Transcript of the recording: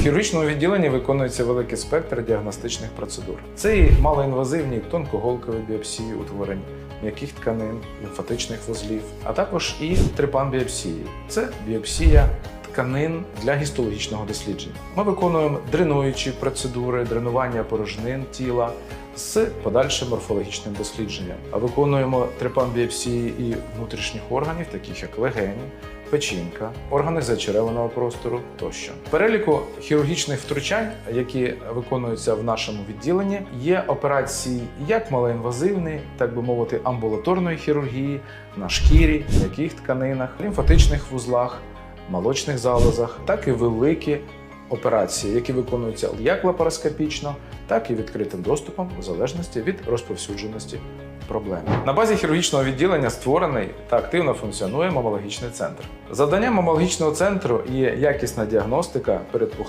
В хірургічному відділенні виконується великий спектр діагностичних процедур. Це і малоінвазивні тонкоголкові біопсії утворень м'яких тканин, лімфатичних вузлів, а також і трипан-біопсії. Це біопсія тканин для гістологічного дослідження. Ми виконуємо дренуючі процедури, дренування порожнин тіла з подальшим морфологічним дослідженням. А виконуємо трипан-біопсії і внутрішніх органів, таких як легені, печінка, органи зачереваного простору тощо. Переліку хірургічних втручань, які виконуються в нашому відділенні, є операції як малоінвазивні, так би мовити, амбулаторної хірургії на шкірі, м'яких тканинах, лімфатичних вузлах, молочних залозах, так і великі операції, які виконуються як лапароскопічно, так і відкритим доступом, в залежності від розповсюдженості проблеми. На базі хірургічного відділення створений та активно функціонує мамологічний центр. Завданням мамологічного центру є якісна діагностика передпухлинних